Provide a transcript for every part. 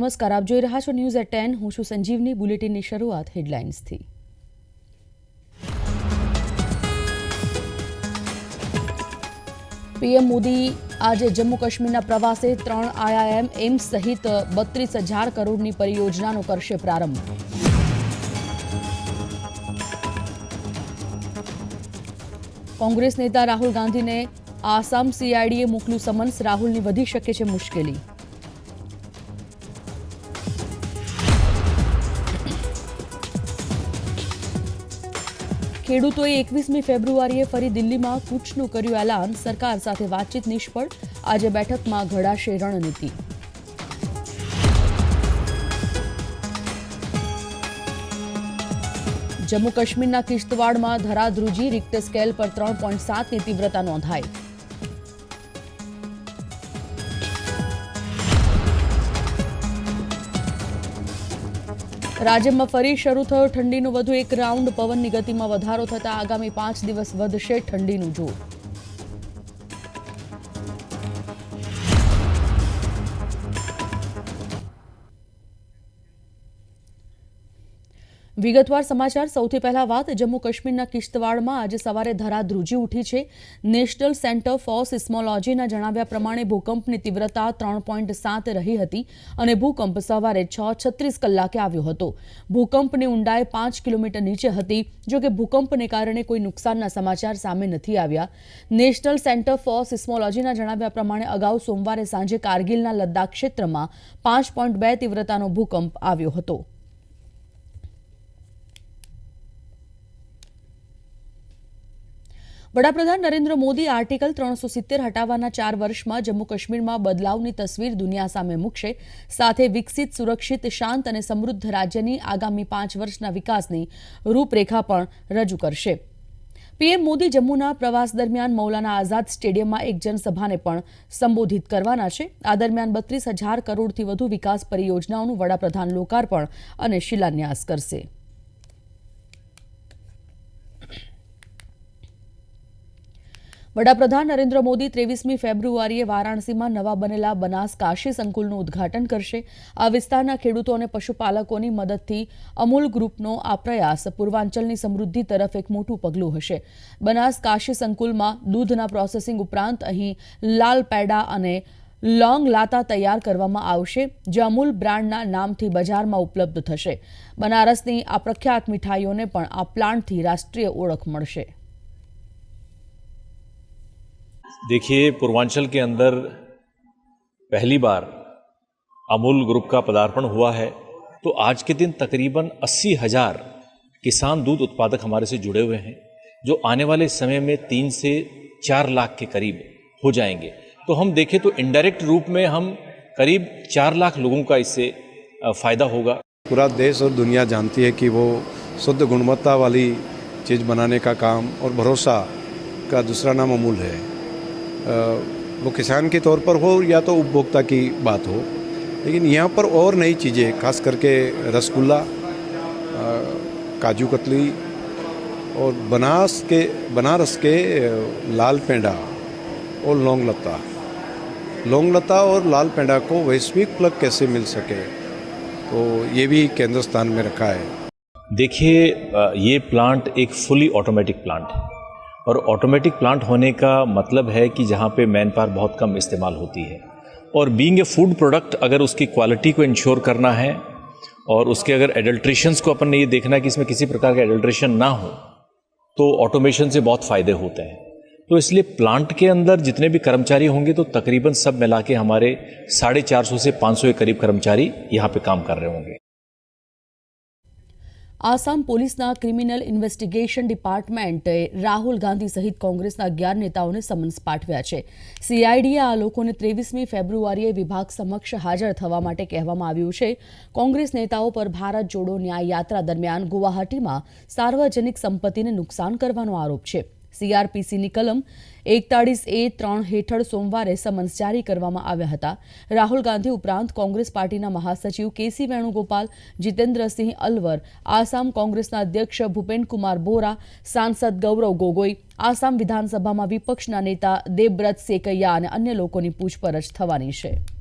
નમસ્કાર, આપ જોઈ રહ્યા છો ન્યૂઝ એટ ટેન હું છું સંજીવની. બુલેટિનની શરૂઆત હેડલાઇન્સથી. પીએમ મોદી આજે જમ્મુ કાશ્મીરના પ્રવાસે ત્રણ આઈઆઈએમ એમ્સ સહિત બત્રીસ હજાર કરોડની પરિયોજનાનો કરશે પ્રારંભ. કોંગ્રેસ નેતા રાહુલ ગાંધીને આસામ સીઆઈડીએ મોકલ્યું સમન્સ. રાહુલની વધી શકે છે મુશ્કેલી. ખેડૂતોએ એકવીસમી ફેબ્રુઆરીએ ફરી દિલ્હીમાં કૂચનું કર્યું એલાન. સરકાર સાથે વાતચીત નિષ્ફળ. આજે બેઠકમાં ઘડાશે રણનીતિ. જમ્મુ કાશ્મીરના કિશ્તવાડમાં ધરાધ્રુજી રિક્ટર સ્કેલ પર ત્રણ પોઈન્ટ સાતની તીવ્રતા નોંધાઈ. રાજ્યમાં ફરી શરૂ થયો ઠંડીનો વધુ એક રાઉન્ડ. પવનની ગતિમાં વધારો થતા આગામી પાંચ દિવસ વધશે ઠંડીનું જોર. વિગતવાર સમાચાર. સૌથી પહેલા વાત જમ્મુ કાશ્મીરના કિશ્તવાડમાં આજે સવારે ધરાધ્રુજી ઉઠી છે. નેશનલ સેન્ટર ફોર સિસ્મોલોજીના જણાવ્યા પ્રમાણે ભૂકંપની તીવ્રતા ત્રણ પોઈન્ટ સાત રહી હતી અને ભૂકંપ સવારે છ છત્રીસ કલાકે આવ્યો હતો. ભૂકંપની ઊંડાઈ પાંચ કિલોમીટર નીચે હતી, જો કે ભૂકંપને કારણે કોઈ નુકસાનના સમાચાર સામે નથી આવ્યા. નેશનલ સેન્ટર ફોર સિસ્મોલોજીના જણાવ્યા પ્રમાણે અગાઉ સોમવારે સાંજે કારગિલના લદ્દાખ ક્ષેત્રમાં પાંચ પોઈન્ટ બે તીવ્રતાનો ભૂકંપ આવ્યો હતો. વડાપ્રધાન નરેન્દ્ર મોદી આર્ટિકલ ત્રણસો સિત્તેર હટાવવાના ચાર વર્ષમાં જમ્મુ કાશ્મીરમાં બદલાવની તસવીર દુનિયા સામે મૂકશે. સાથે વિકસિત, સુરક્ષિત, શાંત અને સમૃદ્ધ રાજ્યની આગામી પાંચ વર્ષના વિકાસની રૂપરેખા પણ રજૂ કરશે. પીએમ મોદી જમ્મુના પ્રવાસ દરમિયાન મૌલાના આઝાદ સ્ટેડિયમમાં એક જનસભાને પણ સંબોધિત કરવાના છે. આ દરમિયાન બત્રીસ હજાર કરોડથી વધુ વિકાસ પરિયોજનાઓનું વડાપ્રધાન લોકાર્પણ અને શિલાન્યાસ કરશે. વડાપ્રધાન નરેન્દ્ર મોદી ત્રેવીસમી ફેબ્રુઆરીએ વારાણસીમાં નવા બનેલા બનાસ કાશી સંકુલનું ઉદ્ઘાટન કરશે. આ વિસ્તારના ખેડૂતો અને પશુપાલકોની મદદથી અમૂલ ગ્રુપનો આ પ્રયાસ પૂર્વાંચલની સમૃદ્ધિ તરફ એક મોટું પગલું હશે. બનાસ કાશી સંકુલમાં દૂધના પ્રોસેસિંગ ઉપરાંત અહીં લાલ પેડા અને લોંગ લાતા તૈયાર કરવામાં આવશે, જે અમૂલ બ્રાન્ડના નામથી બજારમાં ઉપલબ્ધ થશે. બનારસની આ પ્રખ્યાત મીઠાઈઓને પણ આ પ્લાન્ટથી રાષ્ટ્રીય ઓળખ મળશે. देखिए, पूर्वांचल के अंदर पहली बार अमूल ग्रुप का पदार्पण हुआ है। तो आज के दिन तकरीबन अस्सी हज़ार किसान दूध उत्पादक हमारे से जुड़े हुए हैं, जो आने वाले समय में तीन से चार लाख के करीब हो जाएँगे। तो हम देखें तो इनडायरेक्ट रूप में हम करीब चार लाख लोगों का इससे फ़ायदा होगा। पूरा देश और दुनिया जानती है कि वो शुद्ध गुणवत्ता वाली चीज़ बनाने का काम और भरोसा का दूसरा नाम अमूल है। वो किसान के तौर पर हो या तो उपभोक्ता की बात हो। लेकिन यहाँ पर और नई चीज़ें, खास करके रसगुल्ला काजू कतली और बनास के, बनारस के लाल पेंडा और लौंग लता लौंग लता और लाल पेंडा को वैश्विक प्लग कैसे मिल सके तो ये भी केंद्र स्थान में रखा है। देखिए ये प्लांट एक फुली ऑटोमेटिक प्लांट है। और ऑटोमेटिक प्लांट होने का मतलब है कि जहाँ पे मैन पावर बहुत कम इस्तेमाल होती है। और बीइंग ए फ़ूड प्रोडक्ट अगर उसकी क्वालिटी को इंश्योर करना है, और उसके अगर एडल्ट्रेशंस को अपन ने ये देखना है कि इसमें किसी प्रकार का एडल्ट्रेशन ना हो तो ऑटोमेशन से बहुत फ़ायदे होते हैं। तो इसलिए प्लांट के अंदर जितने भी कर्मचारी होंगे तो तकरीबन सब मिला के हमारे साढ़े चार सौ से पाँच सौ के करीब कर्मचारी यहाँ पे काम कर रहे होंगे। આસામ પોલીસના ક્રિમિનલ ઇન્વેસ્ટિગેશન ડિપાર્ટમેન્ટે રાહુલ ગાંધી સહિત કોંગ્રેસના અગિયાર નેતાઓને સમન્સ પાઠવ્યા છે. સીઆઈડીએ આ લોકોને ત્રેવીસમી ફેબ્રુઆરીએ વિભાગ સમક્ષ હાજર થવા માટે કહેવામાં આવ્યું છે. કોંગ્રેસ નેતાઓ પર ભારત જોડો ન્યાય યાત્રા દરમિયાન ગુવાહાટીમાં સાર્વજનિક સંપત્તિને નુકસાન કરવાનો આરોપ છે. સીઆરપીસીની કલમ એકતાળીસ એ ત્રણ હેઠળ સોમવારે સમન્સ જારી કરવામાં આવ્યા હતા. રાહુલ ગાંધી ઉપરાંત કોંગ્રેસ પાર્ટીના મહાસચિવ કેસી વેણુગોપાલ, જીતેન્દ્રસિંહ અલવર, આસામ કોંગ્રેસના અધ્યક્ષ ભૂપેનકુમાર બોરા, સાંસદ ગૌરવ ગોગોઈ, આસામ વિધાનસભામાં વિપક્ષના નેતા દેવવ્રત સેકૈયા અને અન્ય લોકોની પૂછપરછ થવાની છે.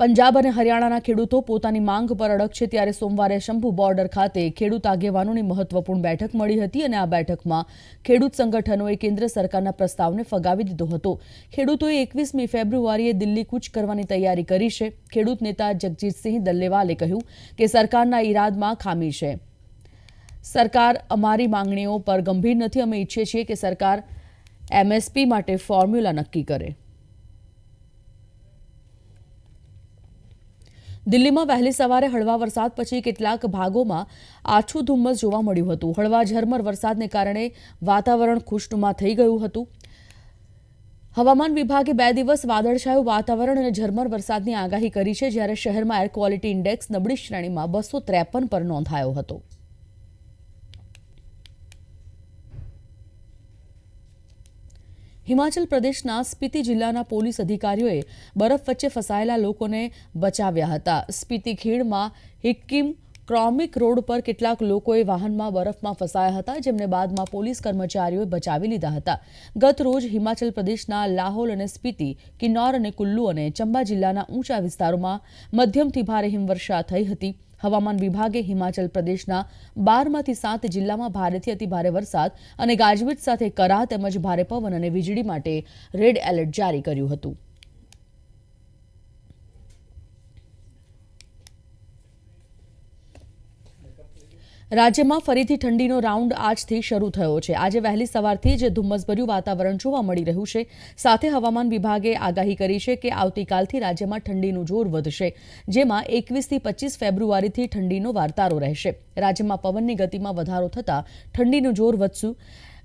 પંજાબ અને હરિયાણાના ખેડૂતો પોતાની માંગ પર અડગ છે ત્યારે સોમવારે શંભુ બોર્ડર ખાતે ખેડૂત આગેવાનોની મહત્વપૂર્ણ બેઠક મળી હતી અને આ બેઠકમાં ખેડૂત સંગઠનોએ કેન્દ્ર સરકારના પ્રસ્તાવને ફગાવી દીધો હતો. ખેડૂતોએ એકવીસમી ફેબ્રુઆરીએ દિલ્હી કૂચ કરવાની તૈયારી કરી છે. ખેડૂત નેતા જગજીતસિંહ દલ્લેવાલે કહ્યું કે સરકારના ઈરાદમાં ખામી છે. સરકાર અમારી માંગણીઓ પર ગંભીર નથી. અમે ઈચ્છીએ છીએ કે સરકાર એમએસપી માટે ફોર્મ્યુલા નક્કી કરે. દિલ્હીમાં વહેલી સવારે હળવા વરસાદ પછી કેટલાક ભાગોમાં આછું ધુમ્મસ જોવા મળ્યું હતું. હળવા ઝરમર વરસાદને કારણે વાતાવરણ ખુશનુમા થઈ ગયું હતું. હવામાન વિભાગે બે દિવસ વાદળછાયું વાતાવરણ અને ઝરમર વરસાદની આગાહી કરી છે, જ્યારે શહેરમાં એર ક્વોલિટી ઇન્ડેક્સ નબળી શ્રેણીમાં બસો ત્રેપન પર નોંધાયો હતો. હિમાચલ પ્રદેશના સ્પીતિ જિલ્લાના પોલીસ અધિકારીઓએ બરફ વચ્ચે ફસાયેલા લોકોને બચાવ્યા હતા. સ્પીતિ ખીણમાં હિક્કિમ ક્રોમિક રોડ પર કેટલાક લોકોએ વાહનમાં બરફમાં ફસાયા હતા, જેમને બાદમાં પોલીસ કર્મચારીઓએ બચાવી લીધા હતા. ગત રોજ હિમાચલ પ્રદેશના લાહોલ અને સ્પીતિ, કિન્નોર અને કુલ્લુ અને ચંબા જિલ્લાના ઊંચા વિસ્તારોમાં મધ્યમથી ભારે હિમવર્ષા થઈ હતી. હવામાન વિભાગે હિમાચલ પ્રદેશના બારમાંથી સાત જિલ્લામાં ભારેથી અતિભારે વરસાદ અને ગાજવીજ સાથે કરા તેમજ ભારે પવન અને વીજળી માટે રેડ એલર્ટ જારી કર્યું હતું. રાજ્યમાં ફરીથી ઠંડીનો રાઉન્ડ આજથી શરૂ થયો છે. આજે વહેલી સવારથી જ ધુમ્મસભર્યું વાતાવરણ જોવા મળી રહ્યું છે. સાથે હવામાન વિભાગે આગાહી કરી છે કે આવતીકાલથી રાજ્યમાં ઠંડીનું જોર વધશે, જેમાં એકવીસથી પચીસ ફેબ્રુઆરીથી ઠંડીનો વાર્તારો રહેશે. રાજ્યમાં પવનની ગતિમાં વધારો થતાં ઠંડીનું જોર વધશું.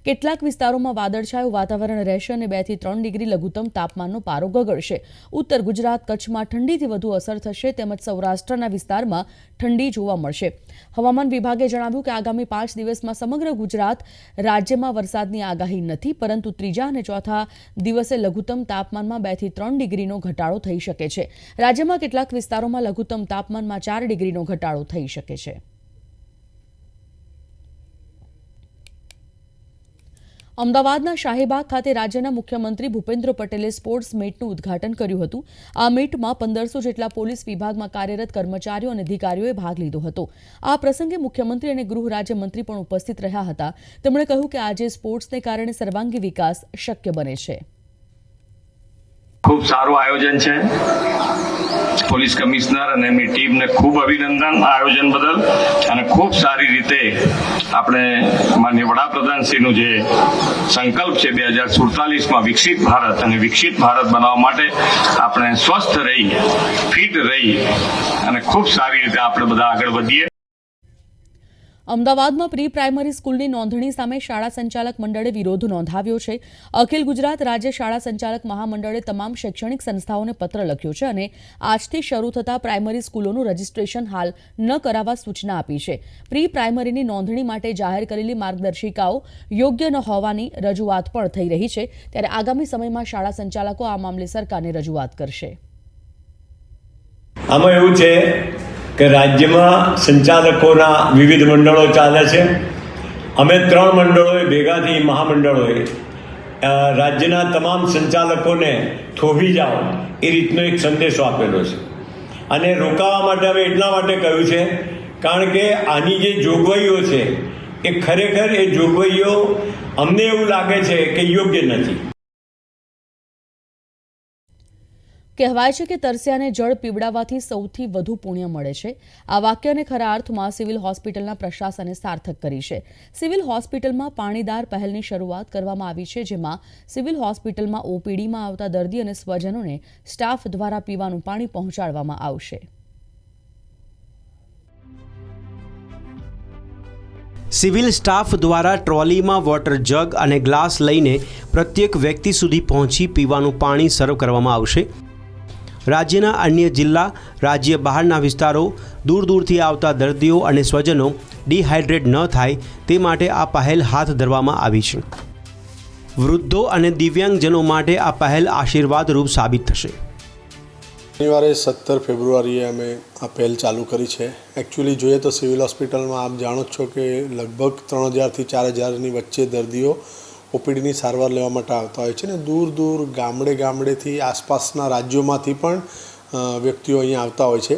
કેટલાક વિસ્તારોમાં વાદળછાયું વાતાવરણ રહેશે અને બેથી ત્રણ ડિગ્રી લઘુત્તમ તાપમાનનો પારો ગગડશે. ઉત્તર ગુજરાત કચ્છમાં ઠંડીથી વધુ અસર થશે તેમજ સૌરાષ્ટ્રના વિસ્તારમાં ઠંડી જોવા મળશે. હવામાન વિભાગે જણાવ્યું કે આગામી પાંચ દિવસમાં સમગ્ર ગુજરાત રાજ્યમાં વરસાદની આગાહી નથી, પરંતુ ત્રીજા અને ચોથા દિવસે લઘુત્તમ તાપમાનમાં બેથી ત્રણ ડિગ્રીનો ઘટાડો થઈ શકે છે. રાજ્યમાં કેટલાક વિસ્તારોમાં લઘુત્તમ તાપમાનમાં ચાર ડિગ્રીનો ઘટાડો થઈ શકે છે. અમદાવાદના શાહીબાગ ખાતે રાજ્યના મુખ્યમંત્રી ભૂપેન્દ્ર પટેલે સ્પોર્ટ્સ મીટનું ઉદ્ઘાટન કર્યું હતું. આ મીટમાં પંદરસો જેટલા પોલીસ વિભાગમાં કાર્યરત કર્મચારીઓ અને અધિકારીઓએ ભાગ લીધો હતો. આ પ્રસંગે મુખ્યમંત્રી અને ગૃહ રાજ્યમંત્રી પણ ઉપસ્થિત રહ્યા હતા. તેમણે કહ્યું કે આજે સ્પોર્ટ્સને કારણે સર્વાંગી વિકાસ શક્ય બને છે. ખૂબ સારું આયોજન છે. પોલીસ કમિશનર અને એમની ટીમને ખૂબ અભિનંદન આયોજન બદલ. અને ખૂબ સારી રીતે આપણે માન્ય વડાપ્રધાનશ્રીનું જે સંકલ્પ છે બે હજાર સુડતાલીસમાં વિકસિત ભારત અને વિકસિત ભારત બનાવવા માટે આપણે સ્વસ્થ રહી, ફિટ રહી અને ખૂબ સારી રીતે આપણે બધા આગળ વધીએ. અમદાવાદમાં પ્રી પ્રાઇમરી સ્કૂલની નોંધણી સામે શાળા સંચાલક મંડળે વિરોધ નોંધાવ્યો છે. અખિલ ગુજરાત રાજ્ય શાળા સંચાલક મહામંડળે તમામ શૈક્ષણિક સંસ્થાઓને પત્ર લખ્યો છે અને આજથી શરૂ થતા પ્રાઇમરી સ્કૂલોનું રજીસ્ટ્રેશન હાલ ન કરાવવા સૂચના આપી છે. પ્રી પ્રાઇમરીની નોંધણી માટે જાહેર કરેલી માર્ગદર્શિકાઓ યોગ્ય ન હોવાની રજૂઆત પણ થઈ રહી છે. ત્યારે આગામી સમયમાં શાળા સંચાલકો આ મામલે સરકારને રજૂઆત કરશે. આમાં એવું છે કે રાજ્યમાં સંચાલકોના વિવિધ મંડળો ચાલે છે. અમે ત્રણ મંડળોએ ભેગાથી મહામંડળોએ રાજ્યના તમામ સંચાલકોને થોભી જાઓ એ રીતનો એક સંદેશો આપેલો છે. અને રોકાવા માટે અમે એટલા માટે કહ્યું છે, કારણ કે આની જે જોગવાઈઓ છે, એ ખરેખર એ જોગવાઈઓ અમને એવું લાગે છે કે યોગ્ય નથી. કહેવાય છે કે તરસ્યાને જળ પીવડાવવાથી સૌથી વધુ પુણ્ય મળે છે. આ વાક્યને ખરા અર્થમાં સિવિલ હોસ્પિટલના પ્રશાસને સાર્થક કરી છે. સિવિલ હોસ્પિટલમાં પાણીદાર પહેલની શરૂઆત કરવામાં આવી છે, જેમાં સિવિલ હોસ્પિટલમાં ઓપીડીમાં આવતા દર્દી અને સ્વજનોને સ્ટાફ દ્વારા પીવાનું પાણી પહોંચાડવામાં આવશે. સિવિલ સ્ટાફ દ્વારા ટ્રોલીમાં વોટર જગ અને ગ્લાસ લઈને પ્રત્યેક વ્યક્તિ સુધી પહોંચી પીવાનું પાણી સર્વ કરવામાં આવશે. રાજ્યના અન્ય જિલ્લા, રાજ્ય બહારના વિસ્તારો દૂર દૂરથી આવતા દર્દીઓ અને સ્વજનો ડિહાઇડ્રેટ ન થાય તે માટે આ પહેલ હાથ ધરવામાં આવી છે. વૃદ્ધો અને દિવ્યાંગજનો માટે આ પહેલ આશીર્વાદરૂપ સાબિત થશે. શનિવારે સત્તર ફેબ્રુઆરીએ અમે આ પહેલ ચાલુ કરી છે. એકચ્યુઅલી જોઈએ તો સિવિલ હોસ્પિટલમાં આપ જાણો જ છો કે લગભગ ત્રણ હજારથી ચાર હજારની વચ્ચે દર્દીઓ ઓપીડીની સારવાર લેવા માટે આવતા હોય છે ને દૂર દૂર ગામડે ગામડેથી આસપાસના રાજ્યોમાંથી પણ વ્યક્તિઓ અહીંયા આવતા હોય છે.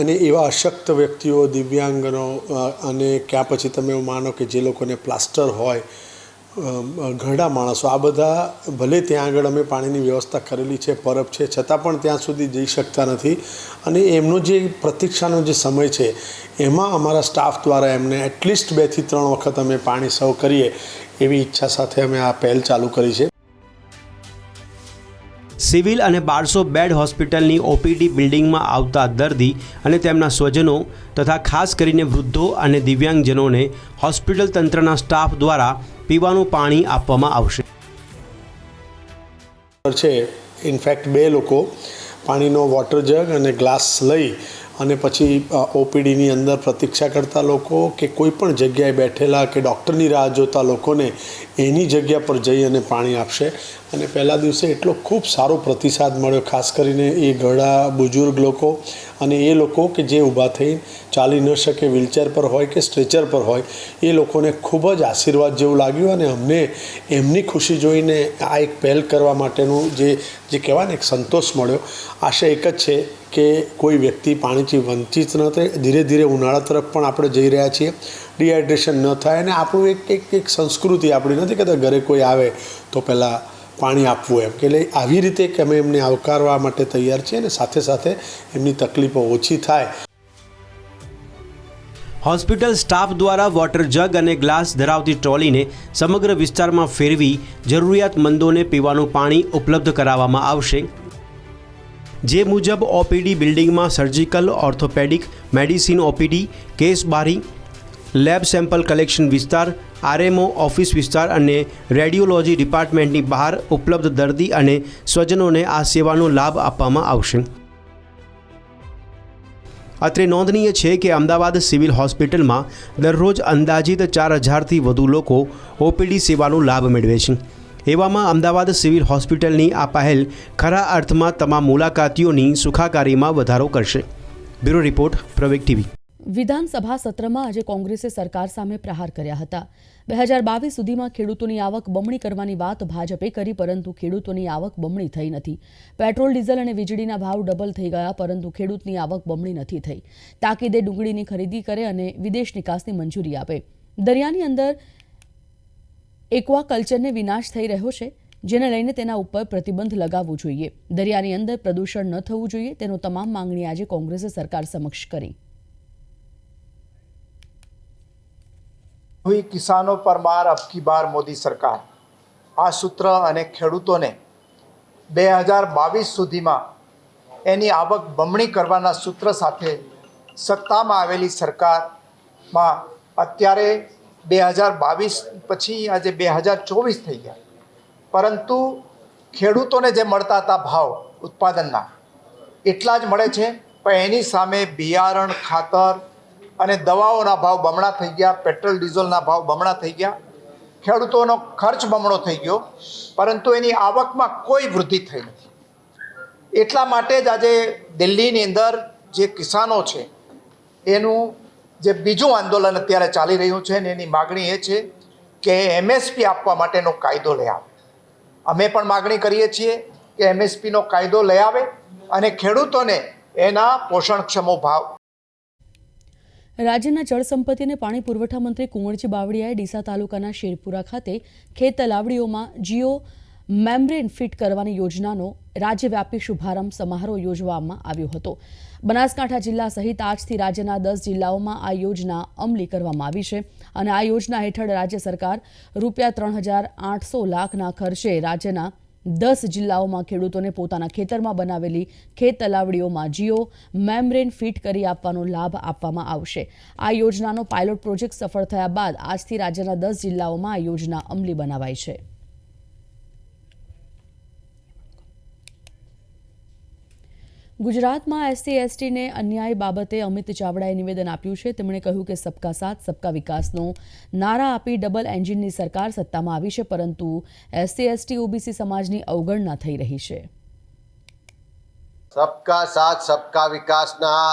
અને એવા અશક્ત વ્યક્તિઓ, દિવ્યાંગનો અને ક્યાં પછી તમે એવું માનો કે જે લોકોને પ્લાસ્ટર હોય ઘરડા માણસો, આ બધા ભલે ત્યાં આગળ અમે પાણીની વ્યવસ્થા કરેલી છે, પરબ છે, છતાં પણ ત્યાં સુધી જઈ શકતા નથી. અને એમનો જે પ્રતીક્ષાનો જે સમય છે, એમાં અમારા સ્ટાફ દ્વારા એમને એટલીસ્ટ બેથી ત્રણ વખત અમે પાણી સર્વ કરીએ. એવી ઈચ્છા સાથે અમે આ પહેલ ચાલુ કરી છે. સિવિલ અને બારસો બેડ હોસ્પિટલની ઓપીડી બિલ્ડિંગમાં આવતા દર્દી અને તેમના સ્વજનો તથા ખાસ કરીને વૃદ્ધો અને દિવ્યાંગજનોને હોસ્પિટલ તંત્રના સ્ટાફ દ્વારા પીવાનું પાણી આપવામાં આવશે. છે ઇનફેક્ટ બે લોકો પાણીનો વોટર જગ અને ગ્લાસ લઈ અને પછી ઓપીડીની અંદર પ્રતીક્ષા કરતા લોકો કે કોઈ પણ જગ્યાએ બેઠેલા કે ડૉક્ટરની રાહ જોતા લોકોને એની જગ્યા પર જઈ અને પાણી આપશે. અને પહેલા દિવસે એટલો ખૂબ સારો પ્રતિસાદ મળ્યો, ખાસ કરીને એ ઘરડા બુજુર્ગ લોકો અને એ લોકો કે જે ઊભા થઈ ચાલી ન શકે, વ્હીલચેર પર હોય કે સ્ટ્રેચર પર હોય, એ લોકોને ખૂબ જ આશીર્વાદ જેવું લાગ્યું અને અમને એમની ખુશી જોઈને આ એક પહેલ કરવા માટેનું જે જે કહેવાય ને, એક સંતોષ મળ્યો. આશા એક જ છે કે કોઈ વ્યક્તિ પાણીથી વંચિત ન થાય, ધીરે ધીરે ઉનાળા તરફ પણ આપણે જઈ રહ્યા છીએ. ડિહાઇડ્રેશન ન થાય અને આપણું એક એક એક સંસ્કૃતિ આપણી નથી કહેતા ઘરે કોઈ આવે તો પહેલાં પાણી આપવું એમ. એટલે આવી રીતે કે અમે એમને આવકારવા માટે તૈયાર છીએ અને સાથે સાથે એમની તકલીફો ઓછી થાય. હોસ્પિટલ સ્ટાફ દ્વારા વોટર જગ અને ગ્લાસ ધરાવતી ટ્રોલીને સમગ્ર વિસ્તારમાં ફેરવી જરૂરિયાતમંદોને પીવાનું પાણી ઉપલબ્ધ કરાવવામાં આવશે. જે મુજબ ઓપીડી બિલ્ડિંગમાં surgical orthopaedic medicine OPD case બારી લેબ સેમ્પલ કલેક્શન વિસ્તાર આરએમઓ ઓફિસ વિસ્તાર અને રેડિયોલોજી ડિપાર્ટમેન્ટની બહાર ઉપલબ્ધ દર્દી અને સ્વજનોને આ સેવાનો લાભ આપવામાં આવશે. અત્રે નોંધનીય છે કે અમદાવાદ સિવિલ હોસ્પિટલમાં દરરોજ અંદાજિત ચાર હજારથી વધુ લોકો ઓપીડી સેવાનો લાભ મેળવે છે. એવામાં અમદાવાદ સિવિલ હોસ્પિટલની આ પહેલ ખરા અર્થમાં તમામ મુલાકાતીઓની સુખાકારીમાં વધારો કરશે. Bureau report, Praveg TV. વિધાનસભા સત્રમાં આજે કોંગ્રેસે સરકાર સામે પ્રહાર કર્યા હતા. બે હજાર બાવીસ સુધીમાં ખેડૂતોની આવક બમણી કરવાની વાત ભાજપે કરી, પરંતુ ખેડૂતોની આવક બમણી થઈ નથી. પેટ્રોલ, ડીઝલ અને વીજળીના ભાવ ડબલ થઈ ગયા, પરંતુ ખેડૂતની આવક બમણી નથી થઈ. તાકીદે ડુંગળીની ખરીદી કરે અને વિદેશ નિકાસની મંજૂરી આપે. દરિયાની અંદર એક્વા કલ્ચરને વિનાશ થઈ રહ્યો છે જેને લઈને તેના ઉપર પ્રતિબંધ લગાવવો જોઈએ દરિયાની અંદર પ્રદૂષણ ન થવું જોઈએ તેનો તમામ માંગણી આજે કોંગ્રેસે સરકાર સમક્ષ કરી हुई किसानों पर मार अब की बार मोदी सरकार આ સૂત્ર અને ખેડૂતોને બે હજાર બાવીસ સુધીમાં એની આવક બમણી કરવાના સૂત્ર સાથે સત્તામાં આવેલી સરકારમાં અત્યારે બે હજાર બાવીસ પછી આજે બે હજાર ચોવીસ થઈ ગયા. પરંતુ ખેડૂતોને જે મળતા હતા ભાવ ઉત્પાદનના, એટલા જ મળે છે. પણ એની સામે બિયારણ, ખાતર અને દવાઓના ભાવ બમણા થઈ ગયા, પેટ્રોલ, ડીઝલના ભાવ બમણા થઈ ગયા. ખેડૂતોનો ખર્ચ બમણો થઈ ગયો, પરંતુ એની આવકમાં કોઈ વૃદ્ધિ થઈ નથી. એટલા માટે જ આજે દિલ્હીની અંદર જે કિસાનો છે, એનું જે બીજું આંદોલન અત્યારે ચાલી રહ્યું છે ને એની માગણી એ છે કે એમએસપી આપવા માટેનો કાયદો લઈ આવે. અમે પણ માગણી કરીએ છીએ કે એમએસપીનો કાયદો લઈ આવે અને ખેડૂતોને એના પોષણક્ષમો ભાવ. રાજ્યના જળ સંપત્તિ અને પાણી પુરવઠા મંત્રી કુંવરજી બાવળીયાએ ડીસા તાલુકાના શેરપુરા ખાતે ખેત તલાવડીઓમાં જીઓ મેમ્બ્રેન ફિટ કરવાની યોજનાનો રાજ્યવ્યાપી શુભારંભ સમારોહ યોજવામાં આવ્યો હતો. બનાસકાંઠા જિલ્લા સહિત આજથી રાજ્યના દસ જિલ્લાઓમાં આ યોજના અમલી કરવામાં આવી છે અને આ યોજના હેઠળ રાજ્ય સરકાર રૂપિયા ત્રણ હજાર આઠસો લાખના ખર્ચે રાજ્યના દસ જિલ્લાઓમાં ખેડૂતોને પોતાના ખેતરમાં બનાવેલી ખેત તલાવડીઓમાં જીઓ મેમ્બ્રેન ફિટ કરી આપવાનો લાભ આપવામાં આવશે. આ યોજનાનો પાયલોટ પ્રોજેક્ટ સફળ થયા બાદ આજથી રાજ્યના દસ જિલ્લાઓમાં આ યોજના અમલી બનાવાઈ છે. ગુજરાતમાં એસસી એસટીને અન્યાય બાબતે અમિત ચાવડાએ નિવેદન આપ્યું છે. તેમણે કહ્યું કે સબકા સાથ, સબકા વિકાસનો નારા આપી ડબલ એન્જિનની સરકાર સત્તામાં આવી છે, પરંતુ એસસી, એસટી, ઓબીસી સમાજની અવગણના થઈ રહી છે. સબકા સાથ, સબકા વિકાસના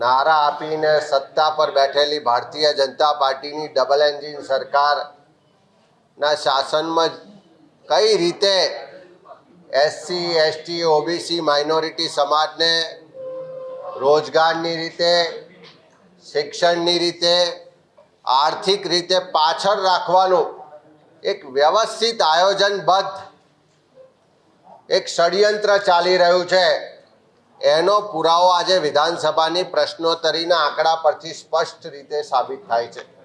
નારા આપીને સત્તા પર બેઠેલી ભારતીય જનતા પાર્ટીની ડબલ એન્જિન સરકારના શાસનમાં કઈ રીતે એસસી એસટી ઓબીસી માઇનોરિટી સમાજને રોજગારની રીતે, શિક્ષણની રીતે, આર્થિક રીતે પાછળ રાખવાનું એક વ્યવસ્થિત આયોજનબદ્ધ એક ષડયંત્ર ચાલી રહ્યું છે. એનો પુરાવો આજે વિધાનસભાની પ્રશ્નોત્તરીના આંકડા પરથી સ્પષ્ટ રીતે સાબિત થાય છે.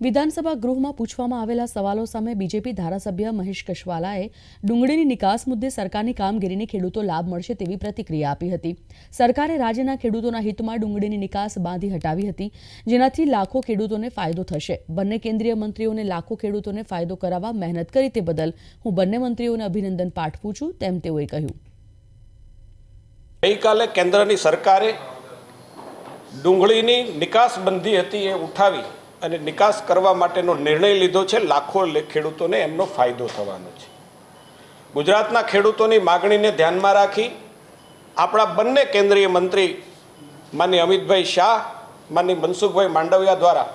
વિધાનસભા ગૃહમાં પૂછવામાં આવેલા સવાલો સામે બીજેપી ધારાસભ્ય મહેશ કશવાલાએ ડુંગળીની નિકાસ મુદ્દે સરકારની કામગીરીને ખેડૂતો લાભ મળશે તેવી પ્રતિક્રિયા આપી હતી. સરકારે રાજ્યના ખેડૂતોના હિતમાં ડુંગળીની નિકાસ બાંધી હટાવી હતી, જેનાથી લાખો ખેડૂતોને ફાયદો થશે. બંને કેન્દ્રીય મંત્રીઓને લાખો ખેડૂતોને ફાયદો કરાવવા મહેનત કરી તે બદલ હું બંને મંત્રીઓને અભિનંદન પાઠવું છું તેમ તેઓએ કહ્યું. ગઈકાલે કેન્દ્રની સરકારે ડુંગળીની નિકાસબંધી હતી એ ઉઠાવી અને નિકાસ કરવા માટેનો નિર્ણય લીધો છે, લાખો ખેડૂતોને એમનો ફાયદો થવાનો છે. ગુજરાતના ખેડૂતોની માગણીને ધ્યાનમાં રાખી આપણા બંને કેન્દ્રીય મંત્રી માની અમિતભાઈ શાહ માની મનસુખભાઈ માંડવિયા દ્વારા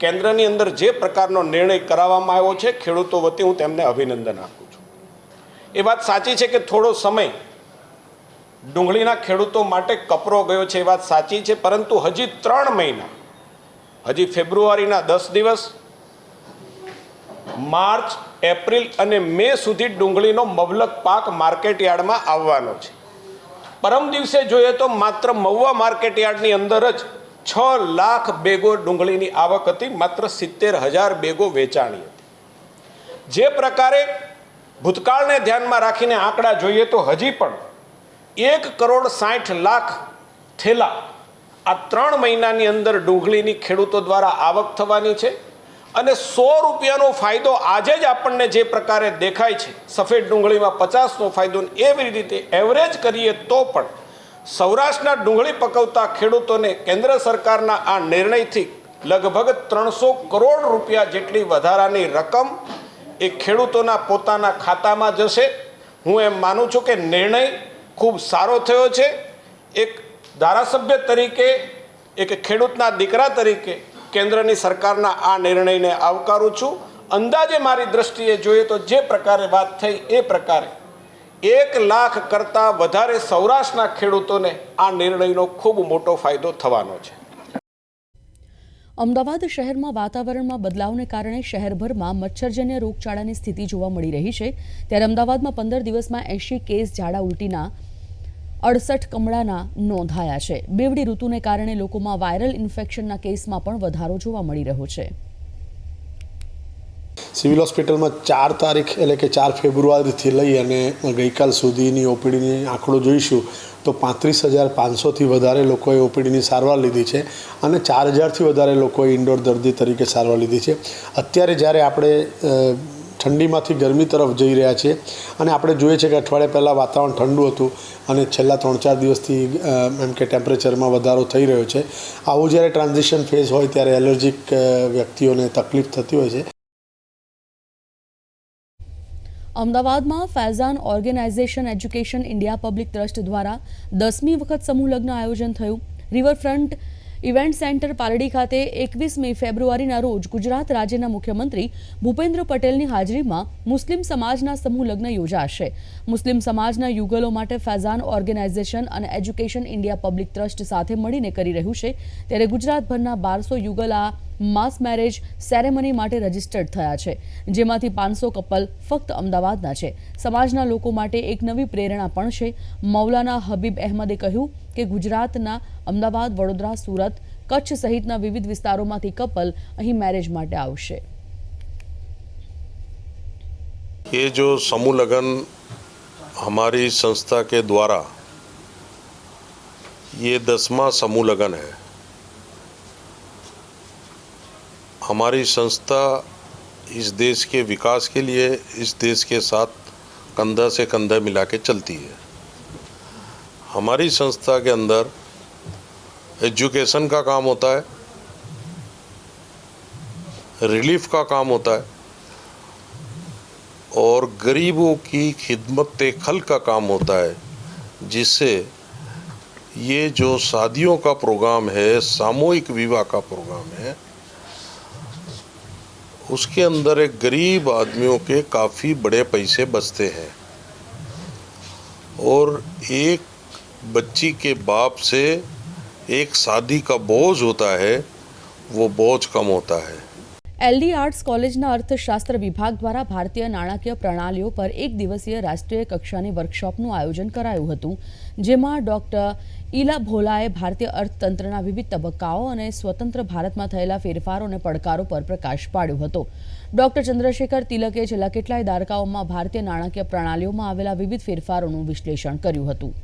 કેન્દ્રની અંદર જે પ્રકારનો નિર્ણય કરાવવામાં આવ્યો છે, ખેડૂતો વતી હું તેમને અભિનંદન આપું છું. એ વાત સાચી છે કે થોડો સમય ડુંગળીના ખેડૂતો માટે કપરો ગયો છે એ વાત સાચી છે, પરંતુ હજી ત્રણ મહિના હજી ફેબ્રુઆરીના દસ દિવસ, માર્ચ, એપ્રિલ અને મે સુધી ડુંગળીનો મબલક પાક માર્કેટ યાર્ડમાં આવવાનો છે. પરમ દિવસે જોઈએ તો માત્ર મહુવા માર્કેટ યાર્ડની અંદર જ છ લાખ બેગો ડુંગળીની આવક હતી, માત્ર સિત્તેર હજાર બેગો વેચાણી હતી. જે પ્રકારે ભૂતકાળને ધ્યાનમાં રાખીને આંકડા જોઈએ તો હજી પણ એક કરોડ સાઠ લાખ થેલા આ ત્રણ મહિનાની અંદર ડુંગળીની ખેડૂતો દ્વારા આવક થવાની છે અને સો રૂપિયાનો ફાયદો આજે જ આપણને જે પ્રકારે દેખાય છે, સફેદ ડુંગળીમાં પચાસનો ફાયદો એવી રીતે એવરેજ કરીએ તો પણ સૌરાષ્ટ્રના ડુંગળી પકવતા ખેડૂતોને કેન્દ્ર સરકારના આ નિર્ણયથી લગભગ ત્રણસો કરોડ રૂપિયા જેટલી વધારાની રકમ એ ખેડૂતોના પોતાના ખાતામાં જશે. હું એમ માનું છું કે નિર્ણય ખૂબ સારો થયો છે. એક ધારાસભ્ય તરીકે, એક ખેડૂતના દીકરા તરીકે કેન્દ્રની સરકારના આ નિર્ણયને આવકારું છું. અંદાજે મારી દ્રષ્ટિએ જોઈએ તો જે પ્રકારે વાત થઈ એ પ્રકારે એક લાખ કરતાં વધારે સૌરાષ્ટ્રના ખેડૂતોને આ નિર્ણયનો ખૂબ મોટો ફાયદો થવાનો છે. અમદાવાદ શહેરમાં વાતાવરણમાં બદલાવને કારણે શહેરભરમાં મચ્છરજન્ય રોગચાળાની સ્થિતિ જોવા મળી રહી છે. ત્યારે અમદાવાદમાં પંદર દિવસમાં એંશી કેસ ઝાડા ઉલટીના અડસઠ કમળાના નોંધાયા છે. બેવડી ઋતુને કારણે લોકોમાં વાયરલ ઇન્ફેક્શનના કેસમાં પણ વધારો જોવા મળી રહ્યો છે. સિવિલ હોસ્પિટલમાં ચાર તારીખ એટલે કે ચાર ફેબ્રુઆરીથી લઈ અને ગઈકાલ સુધીની ઓપીડીની આંકડો જોઈશું તો પાંત્રીસ હજાર પાંચસોથી વધારે લોકોએ ઓપીડીની સારવાર લીધી છે અને ચાર હજારથી વધારે લોકોએ ઇન્ડોર દર્દી તરીકે સારવાર લીધી છે. અત્યારે જ્યારે આપણે ઠંડીમાંથી ગરમી તરફ જઈ રહ્યા છીએ. અને આપણે જોઈએ છીએ કે અઠવાડિયા પહેલાં વાતાવરણ ઠંડુ હતું અને છેલ્લા ત્રણ ચાર દિવસથી એમ કે ટેમ્પરેચરમાં વધારો થઈ રહ્યો છે. આવું જ્યારે ટ્રાન્ઝિશન ફેઝ હોય ત્યારે એલર્જીક વ્યક્તિઓને તકલીફ થતી હોય છે. અમદાવાદમાં Faizan organization education India public trust દ્વારા દસમી વખત સમૂહ લગ્ન આયોજન થયું. રિવરફ્રન્ટ ઇવેન્ટ સેન્ટર પાલડી ખાતે એકવીસમી ફેબ્રુઆરીના રોજ ગુજરાત રાજ્યના મુખ્યમંત્રી ભૂપેન્દ્ર પટેલની હાજરીમાં મુસ્લિમ સમાજના સમૂહ લગ્ન યોજાશે. મુસ્લિમ સમાજના યુગલો માટે ફૈઝાન ઓર્ગેનાઇઝેશન અને એજ્યુકેશન ઇન્ડિયા પબ્લિક ટ્રસ્ટ સાથે મળીને કરી રહ્યું છે. ત્યારે ગુજરાતભરના બારસો યુગલ આ માસ મેરેજ સેરેમની માટે રજીસ્ટર્ડ થયા છે. જેમાંથી પાંચસો કપલ ફક્ત અમદાવાદના છે. સમાજના લોકો માટે એક નવી પ્રેરણા પણ છે. મૌલાના હબીબ અહેમદે કહ્યું કે ગુજરાતના અમદાવાદ વડોદરા સુરત કચ્છ સહિતના વિવિધ વિસ્તારોમાંથી કપલ અહીં મેરેજ માટે આવશે ये जो समूह लगन हमारी संस्था के द्वारा ये दसवां समूह लगन है हमारी संस्था इस देश के विकास के लिए इस देश के साथ कंधा से कंधा मिला के चलती है हमारी संस्था के अंदर एजुकेशन का काम होता है, रिलीफ का काम होता है, और गरीबों की खिदमत खल का काम होता है, जिससे ये जो शादियों का प्रोग्राम है, सामूहिक विवाह का प्रोग्राम है, उसके अंदर एक गरीब आदमियों के काफ़ी बड़े पैसे बचते हैं। और एक बच्ची के बाप से एक शादी का बोझ होता है वो बोझ कम होता है એલડી આર્ટ્સ કોલેજના અર્થશાસ્ત્ર વિભાગ દ્વારા ભારતીય નાણાકીય પ્રણાલીઓ પર એક દિવસીય રાષ્ટ્રીય કક્ષાની વર્કશોપનું આયોજન કરાયું હતું જેમાં ડોક્ટર ઈલા ભોલાએ ભારતીય અર્થતંત્રના વિવિધ તબક્કાઓ અને સ્વતંત્ર ભારતમાં થયેલા ફેરફારો અને પડકારો પર પ્રકાશ પાડ્યો હતો ડોક્ટર ચંદ્રશેખર તિલકે છેલ્લા કેટલાય દાયકાઓમાં ભારતીય નાણાકીય પ્રણાલીઓમાં આવેલા વિવિધ ફેરફારોનું વિશ્લેષણ કર્યું હતું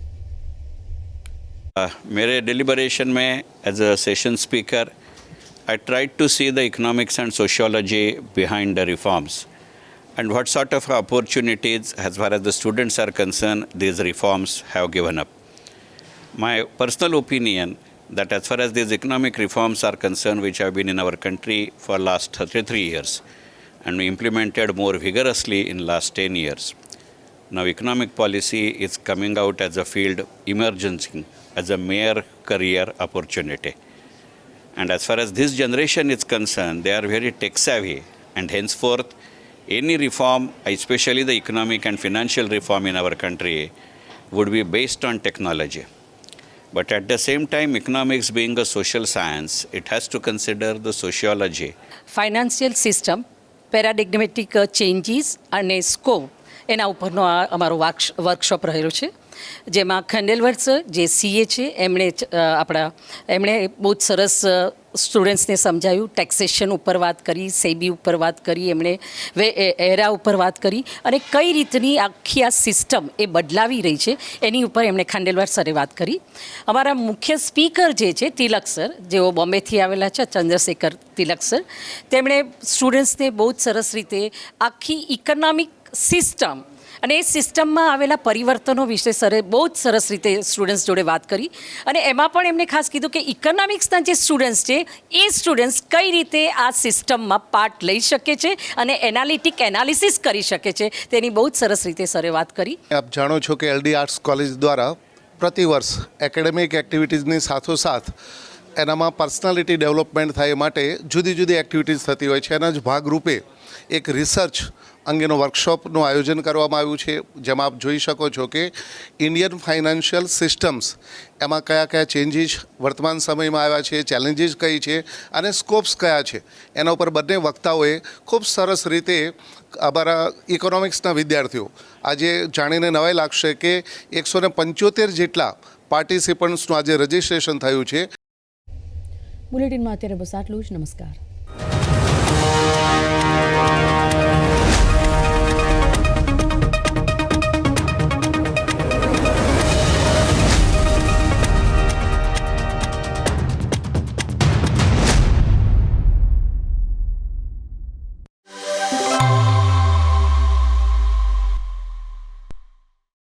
Uh, मेरे डिलिबरेशन में as a session speaker I tried to see the economics and sociology behind the reforms and what sort of opportunities, as far as the students are concerned, these reforms have given up. My personal opinion that as far as these economic reforms are concerned, which have been in our country for last 33 years, and we implemented more vigorously in last 10 years. now, economic policy is coming out as a field emergency, as a mere career opportunity. And as far as this generation is concerned, they are very tech savvy, and henceforth, any reform, especially the economic and financial reform in our country, would be based on technology. But at the same time, economics being a social science, it has to consider the sociology. Financial system, paradigmatic changes, and a scope એના ઉપરનો આ અમારો વાર્કશ- workshop રહેલો છે. જેમાં ખંડેલવર sir જે CA છે, એમણે આપણા, એમણે બહુ જ સરસ સ્ટુડન્ટ્સને સમજાયું. ટેક્સેશન ઉપર વાત કરી, સેબી ઉપર વાત કરી, એમણે વે એરા ઉપર વાત કરી. અને કઈ રીતની આખી આ સિસ્ટમ એ બદલાવી રહી છે, એની ઉપર એમણે ખાંડેલવાર સરે વાત કરી. અમારા મુખ્ય સ્પીકર જે છે, તિલક સર જેઓ બોમ્બેથી આવેલા છે, ચંદ્રશેખર તિલક સર તેમણે સ્ટુડન્ટ્સને બહુ જ સરસ રીતે આખી ઇકોનોમિક સિસ્ટમ અને એ સિસ્ટમમાં આવેલા પરિવર્તનો વિશે સરે બહુ જ સરસ રીતે સ્ટુડન્ટ્સ જોડે વાત કરી. અને એમાં પણ એમણે ખાસ કીધું કે ઇકોનોમિક્સના જે સ્ટુડન્ટ્સ છે, એ સ્ટુડન્ટ્સ કઈ રીતે આ સિસ્ટમમાં પાર્ટ લઈ શકે છે અને એનાલિટિક એનાલિસિસ કરી શકે છે, તેની બહુ જ સરસ રીતે સરે વાત કરી. આપ જાણો છો કે એલડી આર્ટ્સ કોલેજ દ્વારા પ્રતિવર્ષ એકેડેમિક એક્ટિવિટીઝની સાથોસાથ એનામાં પર્સનાલિટી ડેવલપમેન્ટ થાય માટે જુદી જુદી એક્ટિવિટીઝ થતી હોય છે. એના જ ભાગરૂપે એક રિસર્ચ અંગેનો વર્કશોપનું આયોજન કરવામાં આવ્યું છે. જેમાં આપ જોઈ શકો છો કે ઇન્ડિયન ફાઇનાન્શિયલ સિસ્ટમ્સ એમાં કયા કયા ચેન્જીસ વર્તમાન સમયમાં આવ્યા છે ચેલેન્જીસ કઈ છે અને સ્કોપ્સ કયા છે. એના ઉપર બંને વક્તાઓએ ખૂબ સરસ રીતે અમારા ઇકોનોમિક્સના વિદ્યાર્થીઓ આજે જાણીને નવાઈ લાગશે કે એકસો ને પંચોતેર જેટલા પાર્ટિસિપન્ટ્સનું આજે રજિસ્ટ્રેશન થયું છે. બુલેટિનમાં અત્યારે બસ આટલું જ. નમસ્કાર.